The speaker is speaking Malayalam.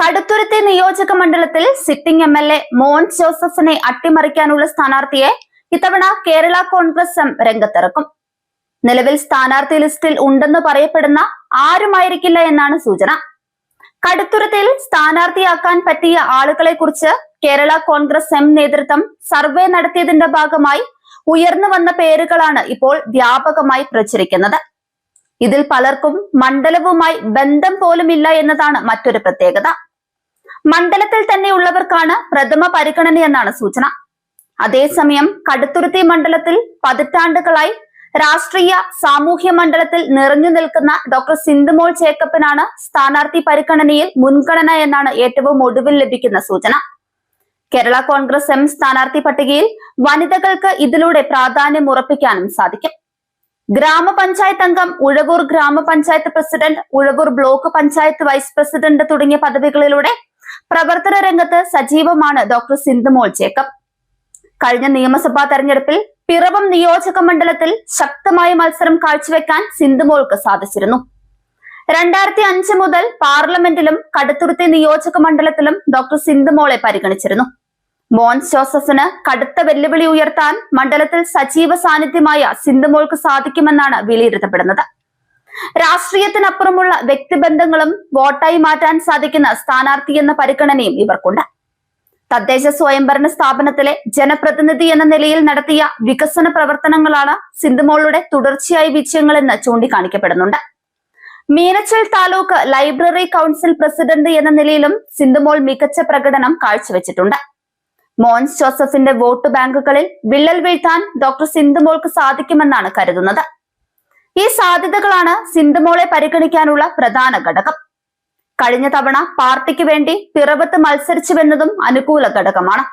കടുത്തുരുത്തി നിയോജക മണ്ഡലത്തിൽ സിറ്റിംഗ് എം എൽ എ മോൻ ജോസഫിനെ അട്ടിമറിക്കാനുള്ള സ്ഥാനാർത്ഥിയെ ഇത്തവണ കേരള കോൺഗ്രസ് എം രംഗത്തിറക്കും. നിലവിൽ സ്ഥാനാർത്ഥി ലിസ്റ്റിൽ ഉണ്ടെന്ന് പറയപ്പെടുന്ന ആരുമായിരിക്കില്ല എന്നാണ് സൂചന. കടുത്തുരുത്തിൽ സ്ഥാനാർത്ഥിയാക്കാൻ പറ്റിയ ആളുകളെ കുറിച്ച് കേരള കോൺഗ്രസ് എം നേതൃത്വം സർവേ നടത്തിയതിന്റെ ഭാഗമായി ഉയർന്നു വന്ന പേരുകളാണ് ഇപ്പോൾ വ്യാപകമായി പ്രചരിക്കുന്നത്. ഇതിൽ പലർക്കും മണ്ഡലവുമായി ബന്ധം പോലുമില്ല എന്നതാണ് മറ്റൊരു പ്രത്യേകത. മണ്ഡലത്തിൽ തന്നെ ഉള്ളവർക്കാണ് പ്രഥമ പരിഗണനയെന്നാണ് സൂചന. അതേസമയം കടുത്തുരുത്തി മണ്ഡലത്തിൽ പതിറ്റാണ്ടുകളായി രാഷ്ട്രീയ സാമൂഹ്യ മണ്ഡലത്തിൽ നിറഞ്ഞു നിൽക്കുന്ന ഡോക്ടർ സിന്ധുമോൾ ജേക്കബിനാണ് സ്ഥാനാർത്ഥി പരിഗണനയിൽ മുൻഗണന എന്നാണ് ഏറ്റവും ഒടുവിൽ ലഭിക്കുന്ന സൂചന. കേരള കോൺഗ്രസ് എം സ്ഥാനാർത്ഥി പട്ടികയിൽ വനിതകൾക്ക് ഇതിലൂടെ പ്രാധാന്യം ഉറപ്പിക്കാനും സാധിക്കും. ഗ്രാമപഞ്ചായത്ത് അംഗം ഉഴവൂർ ഗ്രാമപഞ്ചായത്ത് president Uzhavoor block panchayat vice president തുടങ്ങിയ പദവികളിലൂടെ പ്രവർത്തന രംഗത്ത് സജീവമാണ് ഡോക്ടർ സിന്ധുമോൾ ജേക്കബ്. കഴിഞ്ഞ നിയമസഭാ തെരഞ്ഞെടുപ്പിൽ പിറവം നിയോജക മണ്ഡലത്തിൽ ശക്തമായ മത്സരം കാഴ്ചവെക്കാൻ സിന്ധുമോൾക്ക് സാധിച്ചിരുന്നു. രണ്ടായിരത്തി അഞ്ച് മുതൽ പാർലമെന്റിലും കടുത്തുരുത്തി നിയോജക മണ്ഡലത്തിലും ഡോക്ടർ സിന്ധുമോളെ പരിഗണിച്ചിരുന്നു. മോൻസ് ജോസഫിന് കടുത്ത വെല്ലുവിളി ഉയർത്താൻ മണ്ഡലത്തിൽ സജീവ സാന്നിധ്യമായ സിന്ധുമോൾക്ക് സാധിക്കുമെന്നാണ് വിലയിരുത്തപ്പെടുന്നത്. രാഷ്ട്രീയത്തിനപ്പുറമുള്ള വ്യക്തിബന്ധങ്ങളും വോട്ടായി മാറ്റാൻ സാധിക്കുന്ന സ്ഥാനാർത്ഥി എന്ന പരിഗണനയും ഇവർക്കുണ്ട്. തദ്ദേശ സ്വയംഭരണ സ്ഥാപനത്തിലെ ജനപ്രതിനിധി എന്ന നിലയിൽ നടത്തിയ വികസന പ്രവർത്തനങ്ങളാണ് സിന്ധുമോളുടെ തുടർച്ചയായ വിജയങ്ങളെന്ന് ചൂണ്ടിക്കാണിക്കപ്പെടുന്നുണ്ട്. Meenachil taluk library council president എന്ന നിലയിലും സിന്ധുമോൾ മികച്ച പ്രകടനം കാഴ്ചവെച്ചിട്ടുണ്ട്. മോൻസ് ജോസഫിന്റെ വോട്ട് ബാങ്കുകളിൽ വിള്ളൽ വീഴ്ത്താൻ ഡോക്ടർ സിന്ധുമോൾക്ക് സാധിക്കുമെന്നാണ് കരുതുന്നത്. ഈ സാധ്യതകളാണ് സിന്ധുമോളെ പരിഗണിക്കാനുള്ള പ്രധാന ഘടകം. കഴിഞ്ഞ തവണ പാർട്ടിക്ക് വേണ്ടി പിറവത്ത് മത്സരിച്ചുവെന്നതും അനുകൂല ഘടകമാണ്.